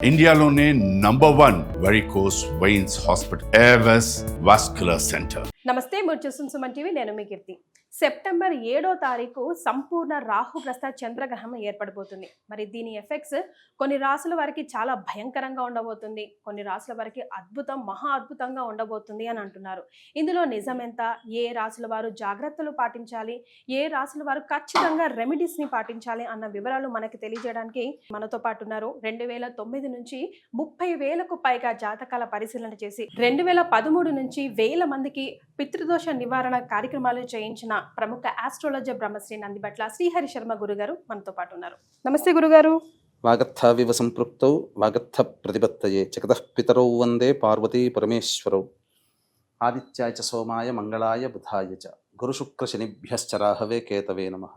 ఇండియాలోనే number one varicose veins hospital Avis vascular centre నమస్తే మీరు చూస్తున్న సుమన్ టీవీ నేను మీ కీర్తి. సెప్టెంబర్ ఏడో తారీఖు సంపూర్ణ రాహుగ్రస్త చంద్రగ్రహణం ఏర్పడబోతుంది. మరి దీని ఎఫెక్ట్స్ కొన్ని రాసుల వారికి చాలా భయంకరంగా ఉండబోతుంది. కొన్ని రాసుల వారికి అద్భుతం మహా అద్భుతంగా ఉండబోతుంది అని అంటున్నారు. ఇందులో నిజం ఎంత? ఏ రాసుల వారు జాగ్రత్తలు పాటించాలి? ఏ రాసుల వారు ఖచ్చితంగా రెమెడీస్ని పాటించాలి అన్న వివరాలు మనకి తెలియజేయడానికి మనతో పాటు ఉన్నారు. రెండు వేల తొమ్మిది నుంచి ముప్పై వేలకు పైగా జాతకాల పరిశీలన చేసి రెండు వేల పదమూడు నుంచి వేల మందికి పితృదోష నివారణ కార్యక్రమాలు చేయించిన ప్రముఖ ఆస్ట్రాలజర్ బ్రహ్మశ్రీ నందిబట్ల శ్రీహరి శర్మ గురుగారు మనతో పాటు ఉన్నారు. నమస్తే గురుగారు. వాగర్థావివ సంపృక్తౌ వాగర్థ ప్రతిపత్తయే జగతః పితరౌ వందే పార్వతీ పరమేశ్వరౌ. ఆదిత్యాయ చ సోమాయ మంగళాయ బుధాయ చ. గురుశుక్రశనిభ్యశ్చరాహవే కేతవే నమ.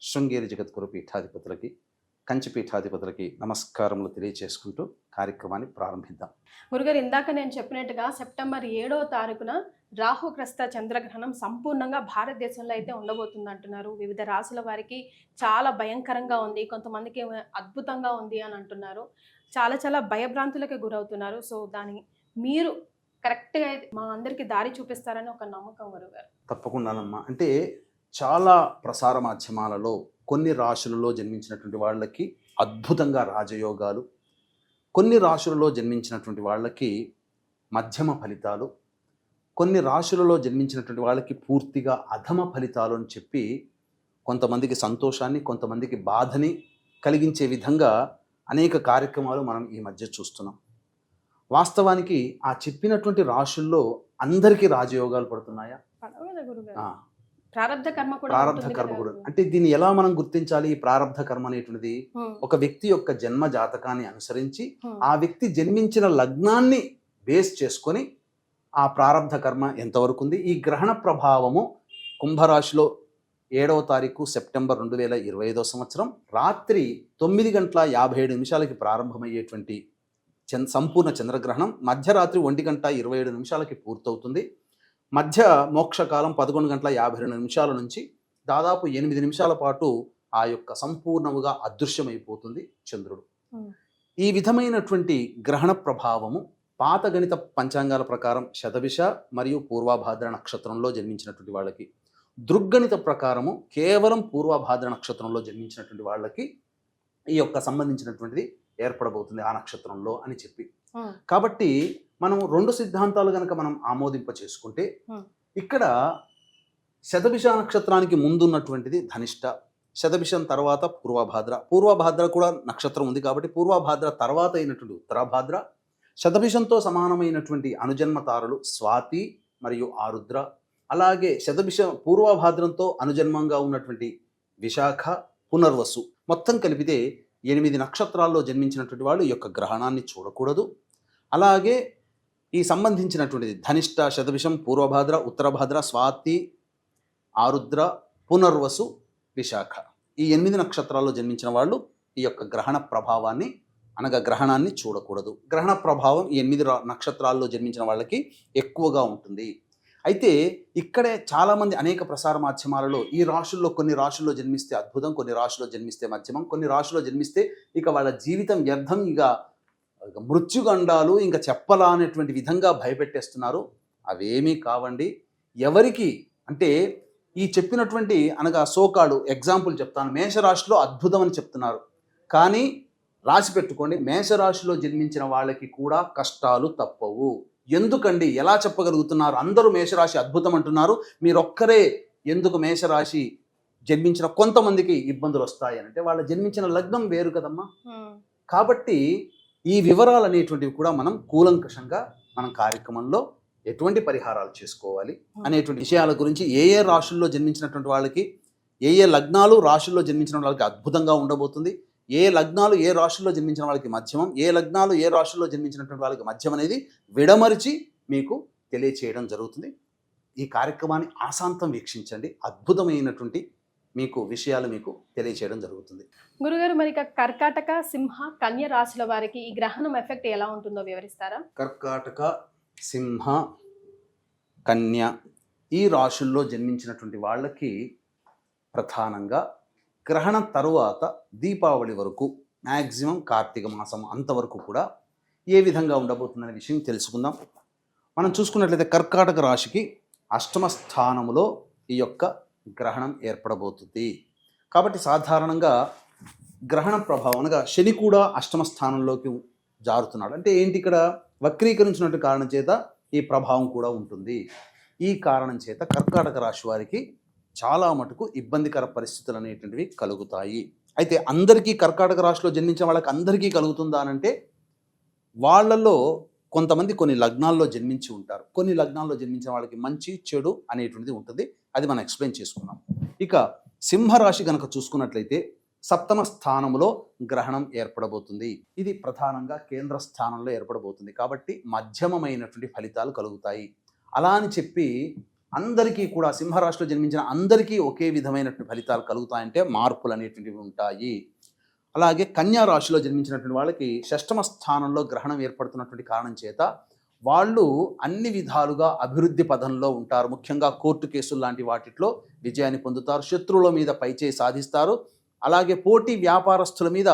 శృంగేరి జగద్గురు పీఠాధిపతులకి కంచి పీఠాధిపతులకి నమస్కారములు తెలియచేసుకుంటూ కార్యక్రమాన్ని ప్రారంభిద్దాం. గురుగారు ఇందాక నేను చెప్పినట్టుగా సెప్టెంబర్ ఏడో తారీఖున రాహుగ్రస్త చంద్రగ్రహణం సంపూర్ణంగా భారతదేశంలో అయితే ఉండబోతుంది అంటున్నారు వివిధ రాసుల వారికి చాలా భయంకరంగా ఉంది. కొంతమందికి అద్భుతంగా ఉంది అని అంటున్నారు. చాలా చాలా భయభ్రాంతులకు గురవుతున్నారు. సో దాని మీరు కరెక్ట్గా మా అందరికీ దారి చూపిస్తారని ఒక నమ్మకం గురుగారు తప్పకుండానమ్మా. అంటే చాలా ప్రసార మాధ్యమాలలో కొన్ని రాశులలో జన్మించినటువంటి వాళ్ళకి అద్భుతంగా రాజయోగాలు కొన్ని రాశులలో జన్మించినటువంటి వాళ్ళకి మధ్యమ ఫలితాలు కొన్ని రాశులలో జన్మించినటువంటి వాళ్ళకి పూర్తిగా అధమ ఫలితాలు అని చెప్పి కొంతమందికి సంతోషాన్ని కొంతమందికి బాధని కలిగించే విధంగా అనేక కార్యక్రమాలు మనం ఈ మధ్య చూస్తున్నాం. వాస్తవానికి ఆ చెప్పినటువంటి రాశుల్లో అందరికీ రాజయోగాలు పడుతున్నాయా? ప్రారంధ కర్మ కూడా ప్రారంధ కర్మ కూడా? అంటే దీన్ని ఎలా మనం గుర్తించాలి? ఈ ప్రారంధ కర్మ అనేటువంటిది ఒక వ్యక్తి యొక్క జన్మ జాతకాన్ని అనుసరించి. ఆ వ్యక్తి జన్మించిన లగ్నాన్ని బేస్ చేసుకొని ఆ ప్రారంధ కర్మ ఎంతవరకు ఉంది? ఈ గ్రహణ ప్రభావము కుంభరాశిలో ఏడవ తారీఖు సెప్టెంబర్ రెండు వేల ఇరవై ఐదో సంవత్సరం రాత్రి తొమ్మిది గంటల యాభై ఏడు నిమిషాలకి ప్రారంభమయ్యేటువంటి చంద్ సంపూర్ణ చంద్రగ్రహణం మధ్యరాత్రి ఒంటి గంట ఇరవై ఏడు నిమిషాలకి పూర్తవుతుంది. మధ్య మోక్షకాలం పదకొండు గంటల యాభై రెండు నిమిషాల నుంచి దాదాపు ఎనిమిది నిమిషాల పాటు ఆ యొక్క సంపూర్ణముగా అదృశ్యమైపోతుంది చంద్రుడు. ఈ విధమైనటువంటి గ్రహణ ప్రభావము పాత గణిత పంచాంగాల ప్రకారం శతభిష మరియు పూర్వభాద్ర నక్షత్రంలో జన్మించినటువంటి వాళ్ళకి దృగ్గణిత ప్రకారము కేవలం పూర్వభాద్ర నక్షత్రంలో జన్మించినటువంటి వాళ్ళకి ఈ యొక్క సంబంధించినటువంటిది ఏర్పడబోతుంది ఆ నక్షత్రంలో అని చెప్పి. కాబట్టి మనం రెండు సిద్ధాంతాలు కనుక మనం ఆమోదింప చేసుకుంటే. ఇక్కడ శతభిష నక్షత్రానికి ముందున్నటువంటిది ధనిష్ట శతభిషం తర్వాత పూర్వభాద్ర పూర్వభాద్ర కూడా నక్షత్రం ఉంది కాబట్టి పూర్వభాద్ర తర్వాత అయినటువంటి ఉత్తరాభాద్ర శతభిషంతో సమానమైనటువంటి అనుజన్మ తారలు స్వాతి మరియు ఆరుద్ర అలాగే శతభిష పూర్వభాద్రంతో అనుజన్మంగా ఉన్నటువంటి విశాఖ పునర్వసు మొత్తం కలిపితే ఎనిమిది నక్షత్రాల్లో జన్మించినటువంటి వాళ్ళు యొక్క గ్రహణాన్ని చూడకూడదు అలాగే ఈ సంబంధించినటువంటిది ధనిష్ట శతభిషం పూర్వభాద్ర ఉత్తరభాద్ర స్వాతి ఆరుద్ర పునర్వసు విశాఖ. ఈ ఎనిమిది నక్షత్రాల్లో జన్మించిన వాళ్ళు ఈ యొక్క గ్రహణ ప్రభావాన్ని అనగా గ్రహణాన్ని చూడకూడదు. గ్రహణ ప్రభావం ఈ ఎనిమిది రా- నక్షత్రాల్లో జన్మించిన వాళ్ళకి ఎక్కువగా ఉంటుంది. అయితే ఇక్కడే చాలామంది అనేక ప్రసార మాధ్యమాలలో ఈ రాశుల్లో కొన్ని రాశుల్లో జన్మిస్తే అద్భుతం కొన్ని రాశుల్లో జన్మిస్తే మధ్యమం కొన్ని రాశుల్లో జన్మిస్తే ఇక వాళ్ళ జీవితం వ్యర్థం ఇక మృత్యుగండాలు ఇంకా చెప్పలా అనేటువంటి విధంగా భయపెట్టేస్తున్నారు. అవేమీ కావండి. ఎవరికి? అంటే ఈ చెప్పినటువంటి అనగా సోకాడు ఎగ్జాంపుల్ చెప్తాను. మేషరాశిలో అద్భుతం అని చెప్తున్నారు. కానీ రాసి పెట్టుకోండి. మేషరాశిలో జన్మించిన వాళ్ళకి కూడా కష్టాలు తప్పవు. ఎందుకండి? ఎలా చెప్పగలుగుతున్నారు? అందరూ మేషరాశి అద్భుతం అంటున్నారు మీరొక్కరే ఎందుకు మేషరాశి జన్మించిన కొంతమందికి ఇబ్బందులు వస్తాయి అంటే వాళ్ళ జన్మించిన లగ్నం వేరు కదమ్మా. కాబట్టి ఈ వివరాలు అనేటువంటివి కూడా మనం కూలంకషంగా మనం కార్యక్రమంలో ఎటువంటి పరిహారాలు చేసుకోవాలి అనేటువంటి విషయాల గురించి ఏ ఏ రాశుల్లో జన్మించినటువంటి వాళ్ళకి ఏ ఏ లగ్నాలు రాశుల్లో జన్మించిన వాళ్ళకి అద్భుతంగా ఉండబోతుంది ఏ లగ్నాలు ఏ రాశుల్లో జన్మించిన వాళ్ళకి మధ్యమం ఏ లగ్నాలు ఏ రాశుల్లో జన్మించినటువంటి వాళ్ళకి మధ్యం అనేది విడమరిచి మీకు తెలియచేయడం జరుగుతుంది. ఈ కార్యక్రమాన్ని ఆశాంతం వీక్షించండి. అద్భుతమైనటువంటి మీకు విషయాలు మీకు తెలియచేయడం జరుగుతుంది. గురుగారు మరి కర్కాటక సింహ కన్య రాశుల వారికి ఈ గ్రహణం ఎఫెక్ట్ ఎలా ఉంటుందో వివరిస్తారా? కర్కాటక సింహ కన్య ఈ రాశుల్లో జన్మించినటువంటి వాళ్ళకి ప్రధానంగా గ్రహణం తరువాత దీపావళి వరకు మ్యాక్సిమం కార్తీక మాసం అంతవరకు కూడా ఏ విధంగా ఉండబోతుందనే విషయం తెలుసుకుందాం. మనం చూసుకున్నట్లయితే కర్కాటక రాశికి అష్టమ స్థానములో ఈ యొక్క గ్రహణం ఏర్పడబోతుంది. కాబట్టి సాధారణంగా గ్రహణ ప్రభావం అనగా శని కూడా అష్టమ స్థానంలోకి జారుతున్నాడు. అంటే ఏంటి ఇక్కడ? వక్రీకరించినట్టు కారణం చేత ఈ ప్రభావం కూడా ఉంటుంది. ఈ కారణం చేత కర్కాటక రాశి వారికి చాలా మటుకు ఇబ్బందికర పరిస్థితులు అనేటువంటివి కలుగుతాయి. అయితే అందరికీ కర్కాటక రాశిలో జన్మించిన వాళ్ళకి అందరికీ కలుగుతుందా అని అంటే వాళ్ళలో కొంతమంది కొన్ని లగ్నాల్లో జన్మించి ఉంటారు. కొన్ని లగ్నాల్లో జన్మించిన వాళ్ళకి మంచి చెడు అనేటువంటిది ఉంటుంది. అది మనం ఎక్స్ప్లెయిన్ చేసుకున్నాం. ఇక సింహరాశి కనుక చూసుకున్నట్లయితే సప్తమ స్థానములో గ్రహణం ఏర్పడబోతుంది. ఇది ప్రధానంగా కేంద్ర స్థానంలో ఏర్పడబోతుంది. కాబట్టి మధ్యమమైనటువంటి ఫలితాలు కలుగుతాయి. అలా అని చెప్పి అందరికీ కూడా సింహరాశిలో జన్మించిన అందరికీ ఒకే విధమైనటువంటి ఫలితాలు కలుగుతాయంటే మార్పులు అనేటువంటివి ఉంటాయి. అలాగే కన్యా రాశిలో జన్మించినటువంటి వాళ్ళకి షష్టమ స్థానంలో గ్రహణం ఏర్పడుతున్నటువంటి కారణం చేత వాళ్ళు అన్ని విధాలుగా అభివృద్ధి పదంలో ఉంటారు. ముఖ్యంగా కోర్టు కేసులు లాంటి వాటిలో విజయాన్ని పొందుతారు. శత్రువుల మీద పైచేయి సాధిస్తారు. అలాగే పోటీ వ్యాపారస్తుల మీద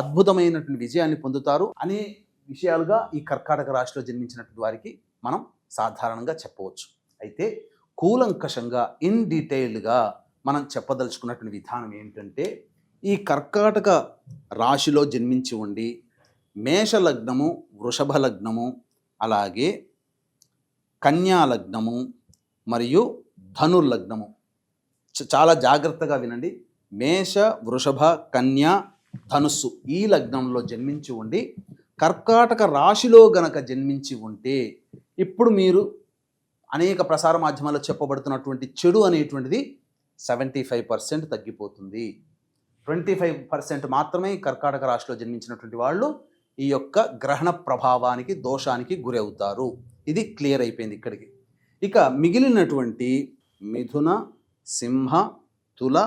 అద్భుతమైనటువంటి విజయాన్ని పొందుతారు అనే విషయాలుగా ఈ కర్కాటక రాశిలో జన్మించినటువంటి వారికి మనం సాధారణంగా చెప్పవచ్చు. అయితే కూలంకషంగా ఇన్ డీటెయిల్డ్గా మనం చెప్పదలుచుకున్నటువంటి విధానం ఏంటంటే ఈ కర్కాటక రాశిలో జన్మించి ఉండి మేష లగ్నము వృషభ లగ్నము అలాగే కన్యా లగ్నము మరియు ధనుర్లగ్నము. చ- చాలా జాగ్రత్తగా వినండి. మేష వృషభ కన్యా ధనుస్సు ఈ లగ్నంలో జన్మించి ఉండి కర్కాటక రాశిలో గనక జన్మించి ఉంటే ఇప్పుడు మీరు అనేక ప్రసార మాధ్యమాల్లో చెప్పబడుతున్నటువంటి చెడు అనేటువంటిది సెవెంటీ ఫైవ్ పర్సెంట్ తగ్గిపోతుంది. ట్వంటీ ఫైవ్ పర్సెంట్ మాత్రమే ఈ కర్కాటక రాశిలో జన్మించినటువంటి వాళ్ళు ఈ యొక్క గ్రహణ ప్రభావానికి దోషానికి గురవుతారు ఇది క్లియర్ అయిపోయింది ఇక్కడికి. ఇక మిగిలినటువంటి మిథున సింహ తుల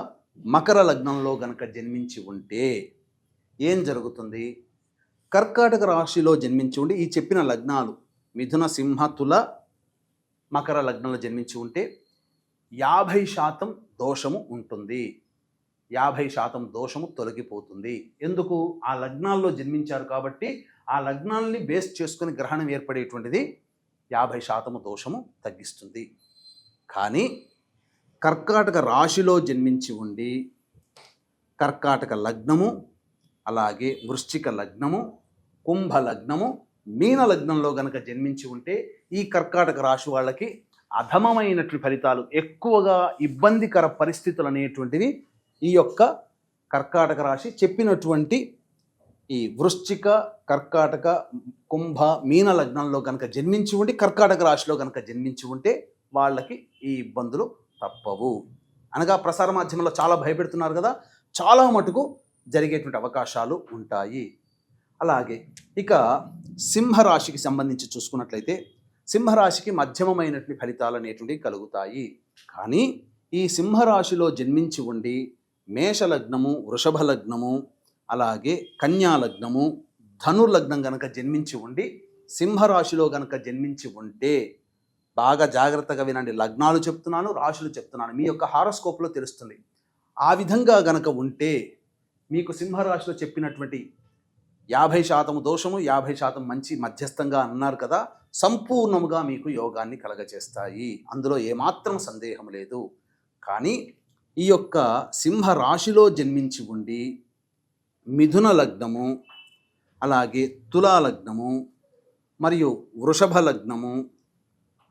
మకర లగ్నంలో గనక జన్మించి ఉంటే ఏం జరుగుతుంది? కర్కాటక రాశిలో జన్మించి ఉండి ఈ చెప్పిన లగ్నాలు మిథున సింహ తుల మకర లగ్నంలో జన్మించి ఉంటే యాభై శాతం దోషము ఉంటుంది. యాభై శాతం దోషము తొలగిపోతుంది. ఎందుకు? ఆ లగ్నాల్లో జన్మించారు కాబట్టి ఆ లగ్నాల్ని బేస్ చేసుకుని గ్రహణం ఏర్పడేటువంటిది యాభై శాతము దోషము తగ్గిస్తుంది. కానీ కర్కాటక రాశిలో జన్మించి ఉండి కర్కాటక లగ్నము అలాగే వృశ్చిక లగ్నము కుంభ లగ్నము మీన లగ్నంలో గనక జన్మించి ఉంటే ఈ కర్కాటక రాశి వాళ్ళకి అధమమైనటువంటి ఫలితాలు ఎక్కువగా ఇబ్బందికర పరిస్థితులు అనేటువంటివి ఈ యొక్క కర్కాటక రాశి చెప్పినటువంటి ఈ వృశ్చిక కర్కాటక కుంభ మీన లగ్నంలో కనుక జన్మించి ఉండి కర్కాటక రాశిలో కనుక జన్మించి ఉంటే వాళ్ళకి ఈ ఇబ్బందులు తప్పవు. అనగా ప్రసార మాధ్యమంలో చాలా భయపెడుతున్నారు కదా చాలా మటుకు జరిగేటువంటి అవకాశాలు ఉంటాయి. అలాగే ఇక సింహరాశికి సంబంధించి చూసుకున్నట్లయితే సింహరాశికి మధ్యమమైనటువంటి ఫలితాలు అనేటువంటివి కలుగుతాయి. కానీ ఈ సింహరాశిలో జన్మించి ఉండి మేష లగ్నము వృషభ లగ్నము అలాగే కన్యా లగ్నము ధనుర్లగ్నం గనక జన్మించి ఉండి సింహరాశిలో గనక జన్మించి ఉంటే బాగా జాగ్రత్తగా వినండి. లగ్నాలు చెప్తున్నాను రాశులు చెప్తున్నాను. మీ యొక్క హారోస్కోప్లో తెలుస్తుంది. ఆ విధంగా గనక ఉంటే మీకు సింహరాశిలో చెప్పినటువంటి యాభై శాతం దోషము యాభై శాతం మంచి మధ్యస్థంగా అన్నారు కదా సంపూర్ణముగా మీకు యోగాన్ని కలగచేస్తాయి అందులో ఏమాత్రం సందేహం లేదు. కానీ ఈ యొక్క సింహ రాశిలో జన్మించి ఉండి మిథున లగ్నము అలాగే తులా లగ్నము మరియు వృషభ లగ్నము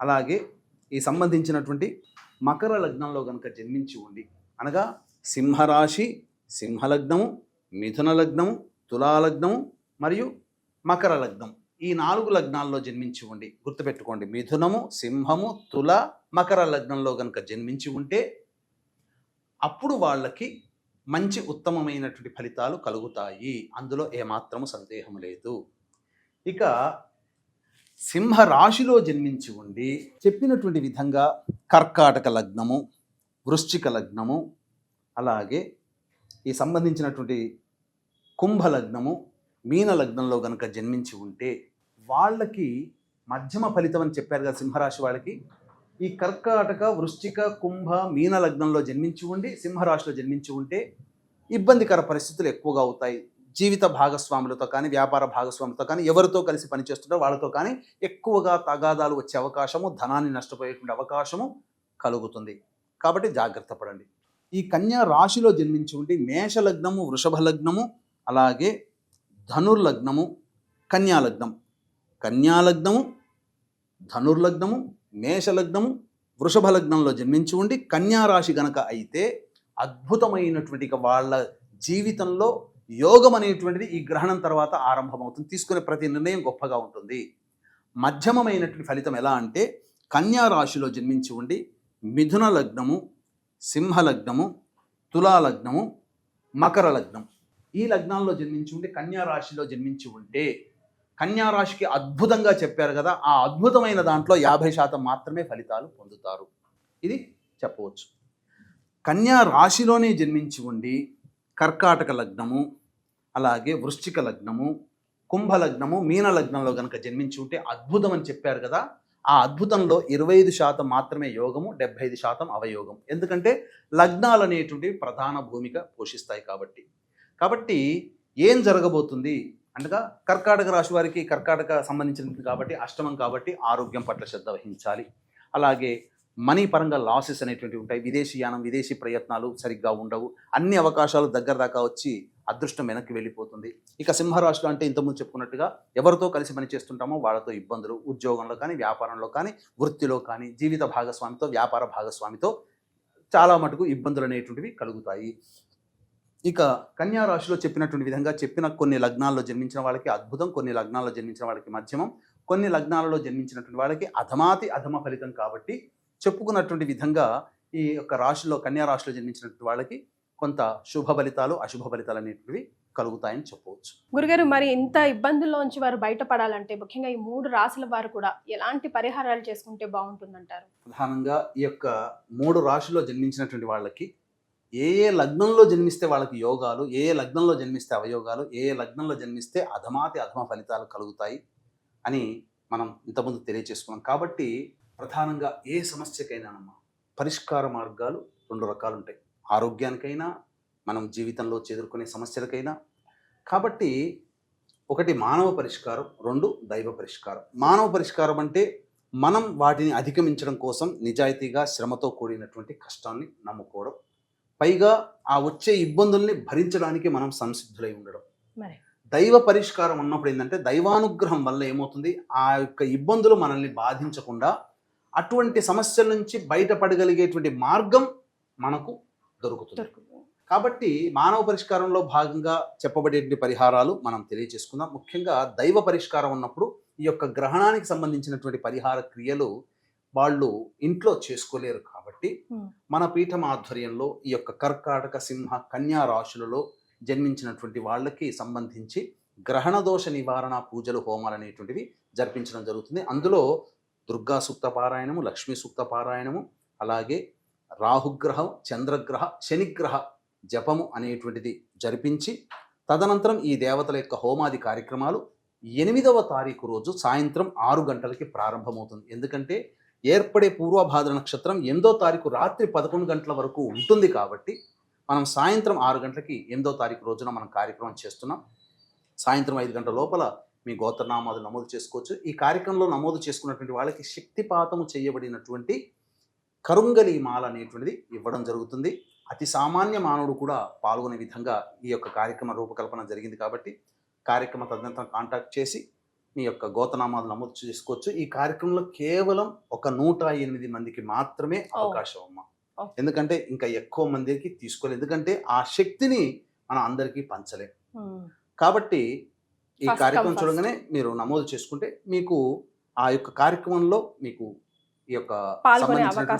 అలాగే ఈ సంబంధించినటువంటి మకర లగ్నంలో కనుక జన్మించి ఉండి అనగా సింహరాశి సింహలగ్నము మిథున లగ్నము తులాలగ్నము మరియు మకర లగ్నం. ఈ నాలుగు లగ్నాల్లో జన్మించి ఉండి గుర్తుపెట్టుకోండి. మిథునము సింహము తుల మకర లగ్నంలో కనుక జన్మించి ఉంటే అప్పుడు వాళ్ళకి మంచి ఉత్తమమైనటువంటి ఫలితాలు కలుగుతాయి. అందులో ఏమాత్రము సందేహం లేదు. ఇక సింహరాశిలో జన్మించి ఉండి చెప్పినటువంటి విధంగా కర్కాటక లగ్నము వృశ్చిక లగ్నము అలాగే ఈ సంబంధించినటువంటి కుంభ లగ్నము మీన లగ్నంలో కనుక జన్మించి ఉంటే వాళ్ళకి మధ్యమ ఫలితం అని చెప్పారు కదా సింహరాశి వాళ్ళకి. ఈ కర్కాటక వృశ్చిక కుంభ మీన లగ్నంలో జన్మించి ఉండి సింహరాశిలో జన్మించి ఉంటే ఇబ్బందికర పరిస్థితులు ఎక్కువగా అవుతాయి. జీవిత భాగస్వాములతో కానీ వ్యాపార భాగస్వాములతో కానీ ఎవరితో కలిసి పనిచేస్తుంటారో వాళ్ళతో కానీ ఎక్కువగా తగాదాలు వచ్చే అవకాశము ధనాన్ని నష్టపోయేటువంటి అవకాశము కలుగుతుంది. కాబట్టి జాగ్రత్త పడండి. ఈ కన్యా రాశిలో జన్మించి ఉండి మేష లగ్నము వృషభ లగ్నము అలాగే ధనుర్లగ్నము కన్యా లగ్నం. కన్యా లగ్నము ధనుర్లగ్నము మేషలగ్నము వృషభ లగ్నంలో జన్మించి ఉండి కన్యా రాశి గనక అయితే అద్భుతమైనటువంటి వాళ్ళ జీవితంలో యోగం అనేటువంటిది ఈ గ్రహణం తర్వాత ఆరంభమవుతుంది. తీసుకునే ప్రతి నిర్ణయం గొప్పగా ఉంటుంది. మధ్యమమైనటువంటి ఫలితం ఎలా అంటే కన్యా రాశిలో జన్మించి ఉండి మిథున లగ్నము సింహ లగ్నము తులా లగ్నము మకర లగ్నం ఈ లగ్నాల్లో జన్మించి ఉంటే కన్యా రాశిలో జన్మించి ఉంటే కన్యా రాశికి అద్భుతంగా చెప్పారు కదా ఆ అద్భుతమైన దాంట్లో యాభై శాతం మాత్రమే ఫలితాలు పొందుతారు. ఇది చెప్పవచ్చు. కన్యా రాశిలోనే జన్మించి ఉండి కర్కాటక లగ్నము అలాగే వృశ్చిక లగ్నము కుంభ లగ్నము మీన లగ్నంలో కనుక జన్మించి ఉంటే అద్భుతం అని చెప్పారు కదా ఆ అద్భుతంలో ఇరవై ఐదు శాతం మాత్రమే యోగము డెబ్బై ఐదు శాతం అవయోగం. ఎందుకంటే లగ్నాలు అనేటువంటివి ప్రధాన భూమిక పోషిస్తాయి కాబట్టి. కాబట్టి ఏం జరగబోతుంది? అనగా కర్కాటక రాశి వారికి కర్కాటక సంబంధించినది కాబట్టి అష్టమం కాబట్టి ఆరోగ్యం పట్ల శ్రద్ధ వహించాలి. అలాగే మనీ పరంగా లాసెస్ అనేటువంటివి ఉంటాయి. విదేశీ యానం విదేశీ ప్రయత్నాలు సరిగ్గా ఉండవు. అన్ని అవకాశాలు దగ్గర దాకా వచ్చి అదృష్టం వెనక్కి వెళ్ళిపోతుంది. ఇక సింహరాశిలో అంటే ఇంతకుముందు చెప్పుకున్నట్టుగా ఎవరితో కలిసి పని చేస్తుంటామో వాళ్ళతో ఇబ్బందులు ఉద్యోగంలో కానీ వ్యాపారంలో కానీ వృత్తిలో కానీ జీవిత భాగస్వామితో వ్యాపార భాగస్వామితో చాలా మటుకు ఇబ్బందులు అనేటువంటివి కలుగుతాయి. ఇక కన్యా రాశిలో చెప్పినటువంటి విధంగా చెప్పిన కొన్ని లగ్నాల్లో జన్మించిన వాళ్ళకి అద్భుతం కొన్ని లగ్నాల్లో జన్మించిన వాళ్ళకి మధ్యమం కొన్ని లగ్నాలలో జన్మించినటువంటి వాళ్ళకి అధమాతి అధమ ఫలితం కాబట్టి చెప్పుకున్నటువంటి విధంగా ఈ యొక్క రాశిలో కన్యా రాశిలో జన్మించినటువంటి వాళ్ళకి కొంత శుభ ఫలితాలు అశుభ ఫలితాలు అనేటివి కలుగుతాయని చెప్పవచ్చు. గురుగారు మరి ఇంత ఇబ్బందుల్లోంచి వారు బయటపడాలంటే ముఖ్యంగా ఈ మూడు రాసుల వారు కూడా ఎలాంటి పరిహారాలు చేసుకుంటే బాగుంటుందంటారు? ప్రధానంగా ఈ యొక్క మూడు రాశిలో జన్మించినటువంటి వాళ్ళకి ఏ ఏ లగ్నంలో జన్మిస్తే వాళ్ళకి యోగాలు ఏ ఏ లగ్నంలో జన్మిస్తే అవయోగాలు ఏ ఏ లగ్నంలో జన్మిస్తే అధమాతి అధమ ఫలితాలు కలుగుతాయి అని మనం ఇంతకుముందు తెలియచేసుకున్నాం. కాబట్టి ప్రధానంగా ఏ సమస్యకైనానమ్మా పరిష్కార మార్గాలు రెండు రకాలు ఉంటాయి ఆరోగ్యానికైనా మనం జీవితంలో చేదుర్కొనే సమస్యలకైనా. కాబట్టి ఒకటి మానవ పరిష్కారం రెండు దైవ పరిష్కారం. మానవ పరిష్కారం అంటే మనం వాటిని అధిగమించడం కోసం నిజాయితీగా శ్రమతో కూడినటువంటి కష్టాన్ని నమ్ముకోవడం. పైగా ఆ వచ్చే ఇబ్బందుల్ని భరించడానికి మనం సంసిద్ధులై ఉండడం. దైవ పరిష్కారం ఉన్నప్పుడు ఏంటంటే దైవానుగ్రహం వల్ల ఏమవుతుంది? ఆ యొక్క ఇబ్బందులు మనల్ని బాధించకుండా అటువంటి సమస్యల నుంచి బయటపడగలిగేటువంటి మార్గం మనకు దొరుకుతుంది. కాబట్టి మానవ పరిష్కారంలో భాగంగా చెప్పబడేటువంటి పరిహారాలు మనం తెలియజేసుకుందాం. ముఖ్యంగా దైవ పరిష్కారం ఉన్నప్పుడు ఈ యొక్క గ్రహణానికి సంబంధించినటువంటి పరిహార క్రియలు వాళ్ళు ఇంట్లో చేసుకోలేరు కాబట్టి. మన పీఠం ఆధ్వర్యంలో ఈ యొక్క కర్కాటక సింహ కన్యా రాశులలో జన్మించినటువంటి వాళ్ళకి సంబంధించి గ్రహణ దోష నివారణ పూజలు హోమాలు అనేటువంటివి జరిపించడం జరుగుతుంది అందులో దుర్గా సూక్త పారాయణము లక్ష్మీ సూక్త పారాయణము అలాగే రాహుగ్రహం చంద్రగ్రహ శనిగ్రహ జపము అనేటువంటిది జరిపించి తదనంతరం ఈ దేవతల యొక్క హోమాది కార్యక్రమాలు ఎనిమిదవ తారీఖు రోజు సాయంత్రం ఆరు గంటలకి ప్రారంభమవుతుంది ఎందుకంటే ఏర్పడే పూర్వభాద్ర నక్షత్రం ఎనిమిదో తారీఖు రాత్రి పదకొండు గంటల వరకు ఉంటుంది కాబట్టి మనం సాయంత్రం ఆరు గంటలకి ఎనిమిదో తారీఖు రోజున మనం కార్యక్రమం చేస్తున్నాం. సాయంత్రం ఐదు గంటల లోపల మీ గోత్రనామాలు నమోదు చేసుకోవచ్చు. ఈ కార్యక్రమంలో నమోదు చేసుకున్నటువంటి వాళ్ళకి శక్తిపాతము చేయబడినటువంటి కరుంగలి మాల అనేటువంటిది ఇవ్వడం జరుగుతుంది. అతి సామాన్య మానవుడు కూడా పాల్గొనే విధంగా ఈ యొక్క కార్యక్రమ రూపకల్పన జరిగింది కాబట్టి కార్యక్రమ తదనంతరం కాంటాక్ట్ చేసి మీ యొక్క గోతనామాలు నమోదు చేసుకోవచ్చు. ఈ కార్యక్రమంలో కేవలం ఒక నూట ఎనిమిది మందికి మాత్రమే అవకాశం అమ్మ. ఎందుకంటే ఇంకా ఎక్కువ మందికి తీసుకోలేదు. ఎందుకంటే ఆ శక్తిని మనం అందరికీ పంచలేం. కాబట్టి ఈ కార్యక్రమం చూడగానే మీరు నమోదు చేసుకుంటే మీకు ఆ యొక్క కార్యక్రమంలో మీకు ఈ యొక్క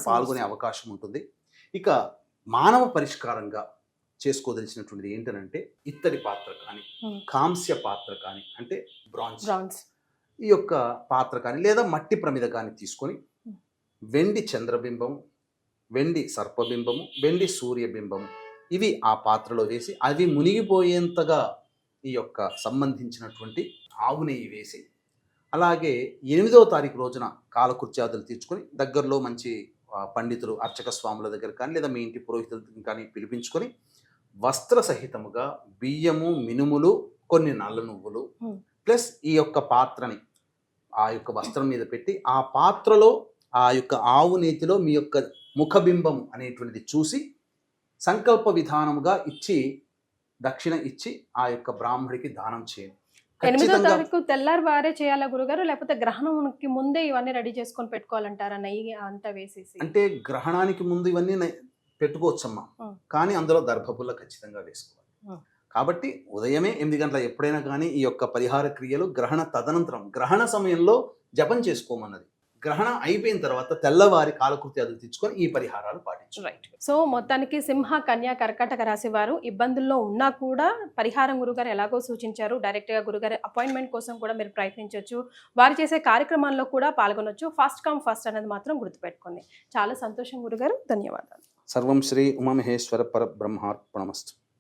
పాల్గొనే. అవకాశం ఉంటుంది. ఇక మానవ పరిష్కారంగా చేసుకోదలిచినటువంటిది ఏంటనంటే ఇత్తడి పాత్ర కానీ. కాంస్య పాత్ర కానీ అంటే బ్రాంజ్ బ్రాన్స్ ఈ యొక్క పాత్ర కానీ లేదా మట్టి ప్రమిద కానీ తీసుకొని. వెండి చంద్రబింబము వెండి సర్పబింబము వెండి సూర్యబింబము ఇవి ఆ పాత్రలో వేసి అవి మునిగిపోయేంతగా ఈ యొక్క సంబంధించినటువంటి ఆవు నెయ్యి వేసి అలాగే ఎనిమిదవ తారీఖు రోజున కాలకృత్యాదులు తీర్చుకొని దగ్గరలో మంచి పండితులు అర్చక స్వాముల దగ్గర కానీ లేదా మీ ఇంటి పురోహితుల కానీ పిలిపించుకొని వస్త్ర సహితముగా బియ్యము మినుములు కొన్ని నల్ల నువ్వులు. ప్లస్ ఈ యొక్క పాత్రని ఆ యొక్క వస్త్రం మీద పెట్టి ఆ పాత్రలో ఆ యొక్క ఆవు నేతిలో మీ యొక్క ముఖబింబం అనేటువంటిది చూసి సంకల్ప విధానముగా ఇచ్చి దక్షిణ ఇచ్చి ఆ యొక్క బ్రాహ్మడికి దానం చేయండి. ఎనిమిదో తారీఖు తెల్లారి వారే చేయాలా గురుగారు? లేకపోతే గ్రహణంకి ముందే ఇవన్నీ రెడీ చేసుకొని పెట్టుకోవాలంటారా? నెయ్యి అంతా వేసేసి. అంటే గ్రహణానికి ముందు ఇవన్నీ పెట్టుకోవచ్చమ్మా. కానీ అందులో దర్భపుల్ల ఖచ్చితంగా వేసుకోవాలి. కాబట్టి ఉదయమే ఎనిమిది గంటల ఎప్పుడైనా కానీ ఈ యొక్క పరిహార క్రియలు గ్రహణ తదనంతరం గ్రహణ సమయంలో జపం చేసుకోమన్నది. గ్రహణం అయిపోయిన తర్వాత తెల్లవారి కాలకృత్యాలు తెచ్చుకొని ఈ పరిహారాలు పాటించు. రైట్ సో మొత్తానికి సింహ కన్యా కర్కటక రాశి వారు ఇబ్బందుల్లో ఉన్నా కూడా పరిహారం గురుగారు ఎలాగో సూచించారు. డైరెక్ట్గా గురుగారి అపాయింట్మెంట్ కోసం కూడా మీరు ప్రయత్నించవచ్చు వారు చేసే కార్యక్రమాల్లో కూడా పాల్గొనొచ్చు. ఫస్ట్ కమ్ ఫస్ట్ అనేది మాత్రం గుర్తుపెట్టుకోండి. చాలా సంతోషం గురుగారు. ధన్యవాదాలు. सर्वं श्री उमामहेश्वर परब्रह्मार्पणमस्तु।